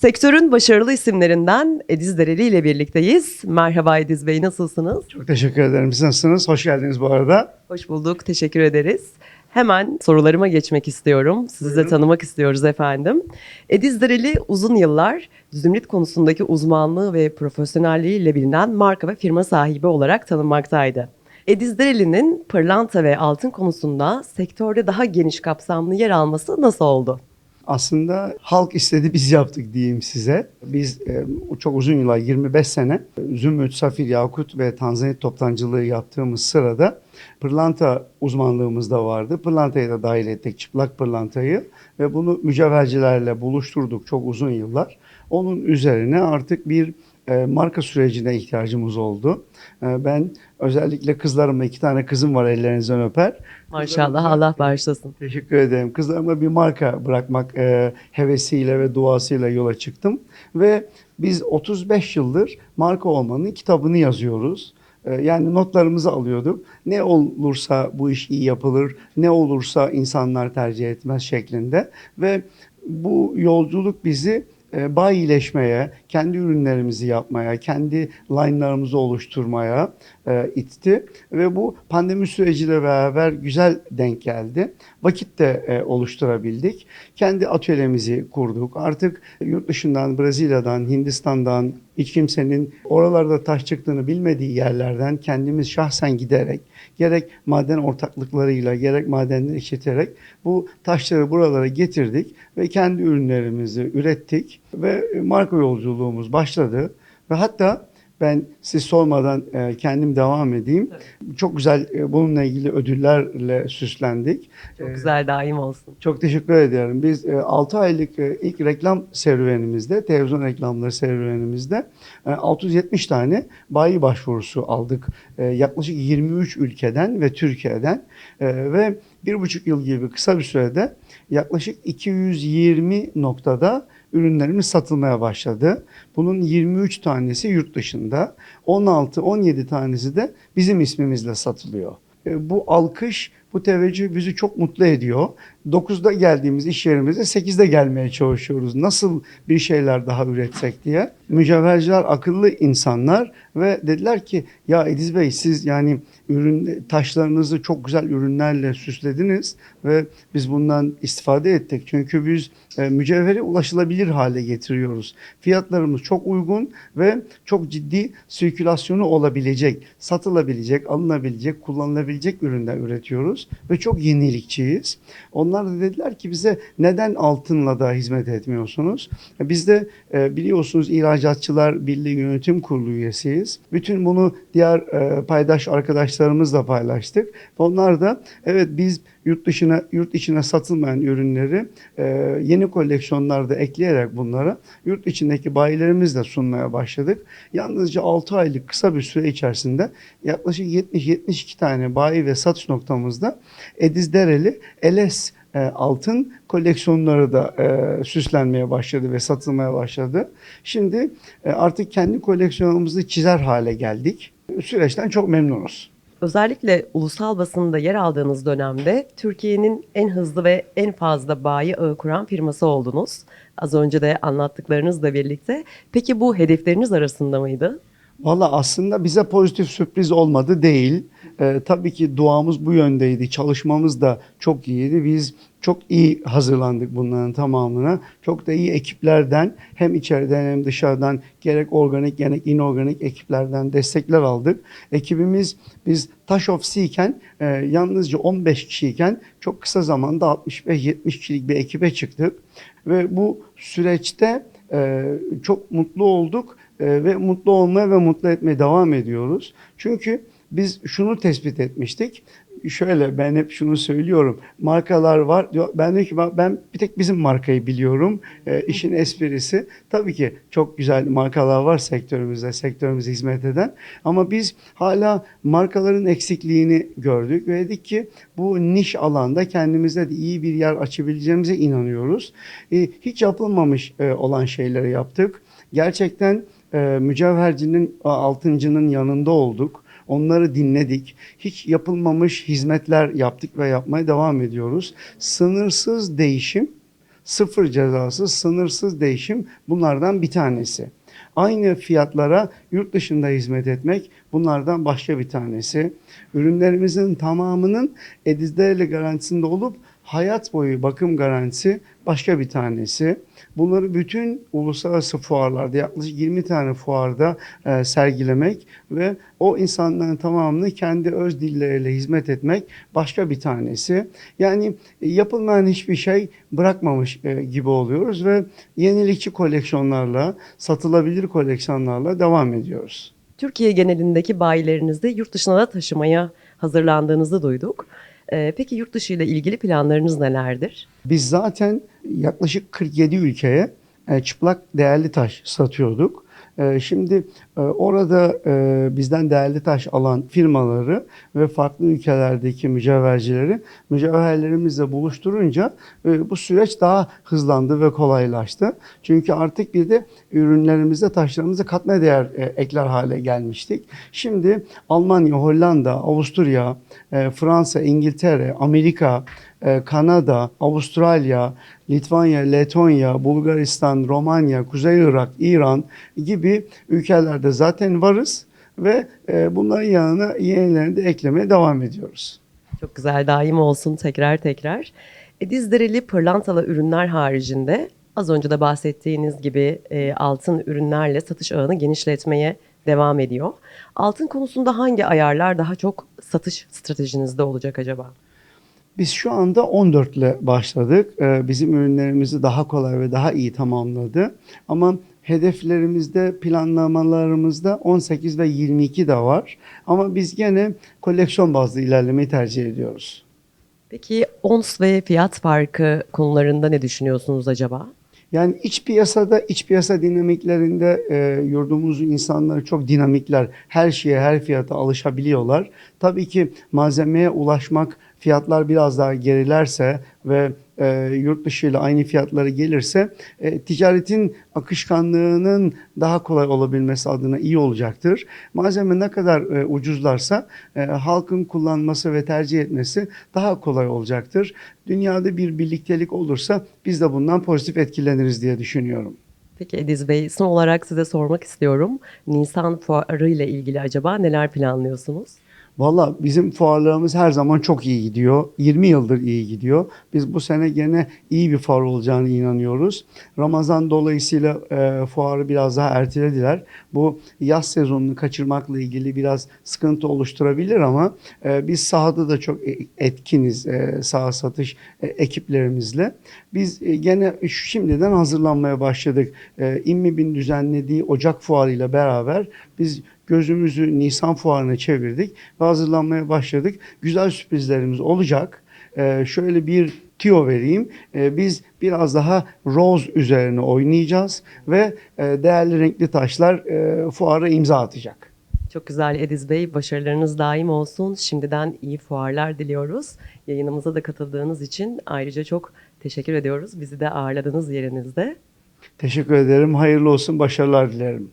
Sektörün başarılı isimlerinden Ediz Dereli ile birlikteyiz. Merhaba Ediz Bey, nasılsınız? Çok teşekkür ederim. Siz nasılsınız? Hoş geldiniz bu arada. Hoş bulduk, teşekkür ederiz. Hemen sorularıma geçmek istiyorum. Sizi de tanımak istiyoruz efendim. Ediz Dereli uzun yıllar zümrüt konusundaki uzmanlığı ve profesyonelliğiyle bilinen marka ve firma sahibi olarak tanınmaktaydı. Ediz Dereli'nin pırlanta ve altın konusunda sektörde daha geniş kapsamlı yer alması nasıl oldu? Aslında halk istedi biz yaptık diyeyim size. Biz e, çok uzun yıllar 25 sene e, Zümrüt, Safir, Yakut ve Tanzanit toptancılığı yaptığımız sırada pırlanta uzmanlığımız da vardı. Pırlantayı da dahil ettik, çıplak pırlantayı ve bunu mücevhercilerle buluşturduk çok uzun yıllar. Onun üzerine artık bir marka sürecine ihtiyacımız oldu. E, ben özellikle kızlarımla iki tane kızım var ellerinizden öper. Maşallah Allah bağışlasın. Teşekkür ederim. Kızlarıma bir marka bırakmak e, hevesiyle ve duasıyla yola çıktım. Ve biz 35 yıldır marka olmanın kitabını yazıyoruz. E, yani notlarımızı alıyorduk. Ne olursa bu iş iyi yapılır, ne olursa insanlar tercih etmez şeklinde. Ve bu yolculuk bizi e, bayileşmeye, kendi ürünlerimizi yapmaya, kendi line'larımızı oluşturmaya e, itti. Ve bu pandemi süreciyle beraber güzel denk geldi. Vakit de e, oluşturabildik. Kendi atölyemizi kurduk. Artık yurt dışından, Brezilya'dan, Hindistan'dan hiç kimsenin oralarda taş çıktığını bilmediği yerlerden kendimiz şahsen giderek, gerek maden ortaklıklarıyla, gerek madenleri işleterek bu taşları buralara getirdik ve kendi ürünlerimizi ürettik ve marka yolculuğumuz başladı. Ve hatta ben siz sormadan e, kendim devam edeyim. Çok güzel e, bununla ilgili ödüllerle süslendik. Çok E, güzel daim olsun. çok teşekkür ederim. Biz 6 aylık ilk reklam serüvenimizde, televizyon reklamları serüvenimizde e, 670 tane bayi başvurusu aldık. Yaklaşık 23 ülkeden ve Türkiye'den ve bir buçuk yıl gibi kısa bir sürede yaklaşık 220 noktada ürünlerimiz satılmaya başladı. Bunun 23 tanesi yurt dışında, 16-17 tanesi de bizim ismimizle satılıyor. E, Bu alkış, bu teveccüh bizi çok mutlu ediyor. 9'da geldiğimiz iş yerimize 8'de gelmeye çalışıyoruz. Nasıl bir şeyler daha üretsek diye. Mücevherciler akıllı insanlar ve dediler ki ya Ediz Bey siz yani ürün taşlarınızı çok güzel ürünlerle süslediniz ve biz bundan istifade ettik. Çünkü biz e, mücevheri ulaşılabilir hale getiriyoruz. Fiyatlarımız çok uygun ve çok ciddi sirkülasyonu olabilecek, satılabilecek, alınabilecek, kullanılabilecek ürünler üretiyoruz ve çok yenilikçiyiz. Onlar da dediler ki bize neden altınla da hizmet etmiyorsunuz? E, Biz de e, biliyorsunuz İhracatçılar Birliği Yönetim Kurulu üyesiyiz. Bütün bunu diğer e, paydaş arkadaşlarımızla paylaştık. Onlar da evet biz yurt dışına yurt içine satılmayan ürünleri yeni koleksiyonlarda ekleyerek bunlara yurt içindeki bayilerimizle sunmaya başladık. Yalnızca 6 aylık kısa bir süre içerisinde yaklaşık 70-72 tane bayi ve satış noktamızda Ediz Dereli LS e, altın koleksiyonları da e, süslenmeye başladı ve satılmaya başladı. Şimdi e, artık kendi koleksiyonumuzu çizer hale geldik. Süreçten çok memnunuz. Özellikle ulusal basında yer aldığınız dönemde Türkiye'nin en hızlı ve en fazla bayi ağı kuran firması oldunuz. Az önce de anlattıklarınızla birlikte. Peki bu hedefleriniz arasında mıydı? Valla aslında bize pozitif sürpriz olmadı değil. Ee, tabii ki duamız bu yöndeydi. Çalışmamız da çok iyiydi. Biz çok iyi hazırlandık bunların tamamına. Çok da iyi ekiplerden hem içeriden hem dışarıdan gerek organik gerek inorganik ekiplerden destekler aldık. Ekibimiz biz Taş of e, yalnızca 15 kişiyken çok kısa zamanda 65-70 kişilik bir ekibe çıktık. Ve bu süreçte e, çok mutlu olduk e, ve mutlu olmaya ve mutlu etmeye devam ediyoruz. Çünkü biz şunu tespit etmiştik. Şöyle ben hep şunu söylüyorum. Markalar var. diyor. Ben diyor ki ben bir tek bizim markayı biliyorum. E, işin esprisi. Tabii ki çok güzel markalar var sektörümüzde, sektörümüze hizmet eden. Ama biz hala markaların eksikliğini gördük ve dedik ki bu niş alanda kendimize de iyi bir yer açabileceğimize inanıyoruz. E, hiç yapılmamış e, olan şeyleri yaptık. Gerçekten e, mücevhercinin, altıncının yanında olduk. Onları dinledik. Hiç yapılmamış hizmetler yaptık ve yapmaya devam ediyoruz. Sınırsız değişim, sıfır cezası, sınırsız değişim bunlardan bir tanesi. Aynı fiyatlara yurt dışında hizmet etmek bunlardan başka bir tanesi. Ürünlerimizin tamamının Ediz Değerli garantisinde olup hayat boyu bakım garantisi başka bir tanesi. Bunları bütün uluslararası fuarlarda yaklaşık 20 tane fuarda e, sergilemek ve o insanların tamamını kendi öz dilleriyle hizmet etmek başka bir tanesi. Yani e, yapılmayan hiçbir şey bırakmamış e, gibi oluyoruz ve yenilikçi koleksiyonlarla, satılabilir koleksiyonlarla devam ediyoruz. Türkiye genelindeki bayilerinizde yurt dışına da taşımaya hazırlandığınızı duyduk. Ee, peki yurt dışı ile ilgili planlarınız nelerdir? Biz zaten yaklaşık 47 ülkeye e, çıplak değerli taş satıyorduk. E, Şimdi orada e, bizden değerli taş alan firmaları ve farklı ülkelerdeki mücevhercileri mücevherlerimizle buluşturunca e, bu süreç daha hızlandı ve kolaylaştı. Çünkü artık bir de ürünlerimizde taşlarımıza katma değer e, ekler hale gelmiştik. Şimdi Almanya, Hollanda, Avusturya, Fransa, İngiltere, Amerika, Kanada, Avustralya, Litvanya, Letonya, Bulgaristan, Romanya, Kuzey Irak, İran gibi ülkelerde zaten varız ve e, bunların yanına yenilerini de eklemeye devam ediyoruz. Çok güzel daim olsun tekrar tekrar. Edizdereli pırlantalı ürünler haricinde az önce de bahsettiğiniz gibi e, altın ürünlerle satış ağını genişletmeye devam ediyor. Altın konusunda hangi ayarlar daha çok satış stratejinizde olacak acaba? Biz şu anda 14 ile başladık. Ee, Bizim ürünlerimizi daha kolay ve daha iyi tamamladı. Ama hedeflerimizde, planlamalarımızda 18 ve 22 de var. Ama biz gene koleksiyon bazlı ilerlemeyi tercih ediyoruz. Peki ons ve fiyat farkı konularında ne düşünüyorsunuz acaba? Yani iç piyasada, iç piyasa dinamiklerinde e, yurdumuzun insanları çok dinamikler. Her şeye, her fiyata alışabiliyorlar. Tabii ki malzemeye ulaşmak, fiyatlar biraz daha gerilerse ve e, yurt dışı ile aynı fiyatları gelirse e, ticaretin akışkanlığının daha kolay olabilmesi adına iyi olacaktır. Malzeme ne kadar e, ucuzlarsa e, halkın kullanması ve tercih etmesi daha kolay olacaktır. Dünyada bir birliktelik olursa biz de bundan pozitif etkileniriz diye düşünüyorum. Peki Ediz Bey son olarak size sormak istiyorum. Nisan fuarı ile ilgili acaba neler planlıyorsunuz? Valla bizim fuarlarımız her zaman çok iyi gidiyor. 20 yıldır iyi gidiyor. Biz bu sene gene iyi bir fuar olacağını inanıyoruz. Ramazan dolayısıyla e, fuarı biraz daha ertelediler. Bu yaz sezonunu kaçırmakla ilgili biraz sıkıntı oluşturabilir ama e, biz sahada da çok e- etkiniz e, saha satış e, ekiplerimizle. Biz e, gene şimdiden hazırlanmaya başladık. E, İMMİB'in düzenlediği Ocak fuarıyla beraber biz gözümüzü Nisan fuarına çevirdik ve hazırlanmaya başladık. Güzel sürprizlerimiz olacak. Ee, şöyle bir tüyo vereyim. Ee, biz biraz daha rose üzerine oynayacağız ve e, değerli renkli taşlar e, fuara imza atacak. Çok güzel Ediz Bey. Başarılarınız daim olsun. Şimdiden iyi fuarlar diliyoruz. Yayınımıza da katıldığınız için ayrıca çok teşekkür ediyoruz. Bizi de ağırladığınız yerinizde. Teşekkür ederim. Hayırlı olsun. Başarılar dilerim.